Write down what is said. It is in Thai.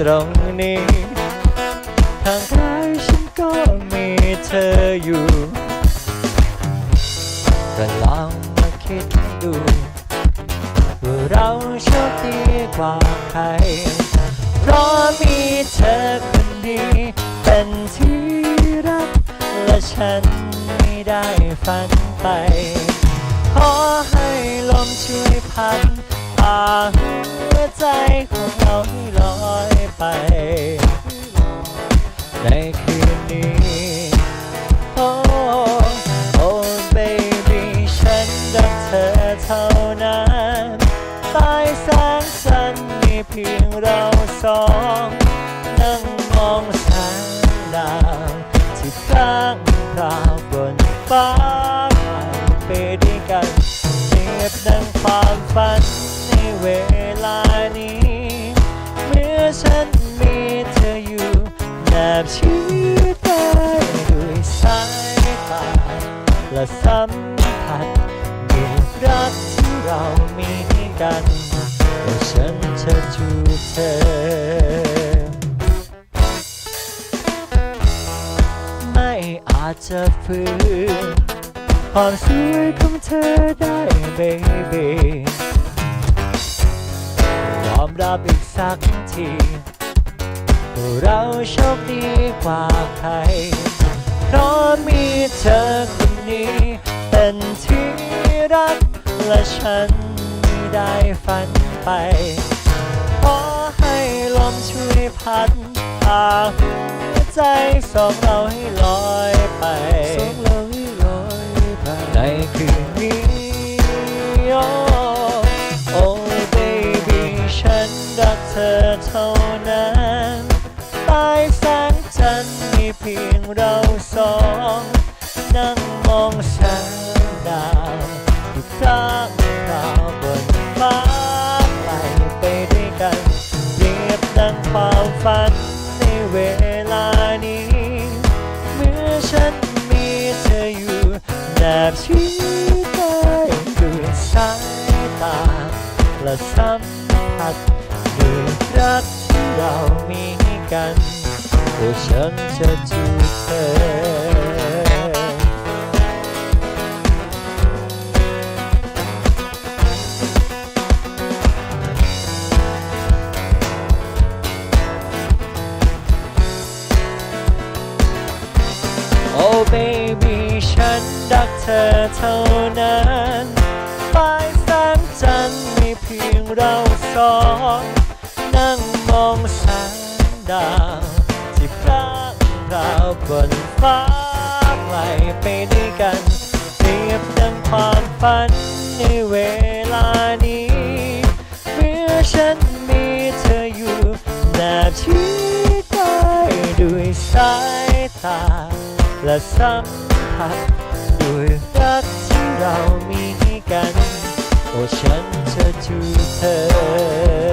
ตรงนี้ทางกายฉันก็มีเธออยู่ก็ลองมาคิดดูว่าเราโชคดีกว่าใครเพราะมีเธอคนดีเป็นที่รัก และฉันไม่ได้ฝันไป ขอให้ลมช่วยพัดพาหัวใจของเราให้ลอย ไป ในคืนนี้ โอ้ โอ้ baby ฉันรักเธอเท่านั้นใต้แสงจันมีเพียงเราสอง นั่งมองแสงดาวที่ข้างราวบนฟ้าไปด้วยกันเปรียบดังความฝันในเวลานี้ ฉันมีเธออยู่แนบชิดได้ด้วยสายตาและสัมผัสด้วยรักที่เรามีกันว่าฉันจะจูบเธอไม่อาจจะฝืนความสวยของเธอได้ baby มรับอีกสักทีว่าเราโชคดีกว่าใคร เพราะมีเธอคนนี้ เป็นที่รัก และฉันไม่ได้ฝันไป ขอให้ลมช่วยพัดพาหัวใจสองเราให้ลอยไป งจันมีเพียงเราสอง นั่งมองแสงดาวที่ข้างเราบนฟ้าไกลไปด้วยกันเรียบดังความฝันในเวลานี้ เมื่อฉันมีเธออยู่แนบชิดได้ด้วยสายตาและสัมผัสด้วยรักที่เรามีกัน ว่าฉันจะจูบเธอโอ้ baby ฉันรักเธอเท่านั้นปลายแสงจันทร์มีเพียงเราสอง นั่งมองแสงดาว บนฟ้าไกลไปด้วยกันเปรียบดังความฝันในเวลานี้ เมื่อฉันมีเธออยู่นบชิดได้ด้วยสายตา และสัมผัสด้วยรักที่เรามีกัน โอ้ฉันจะจูบเธอ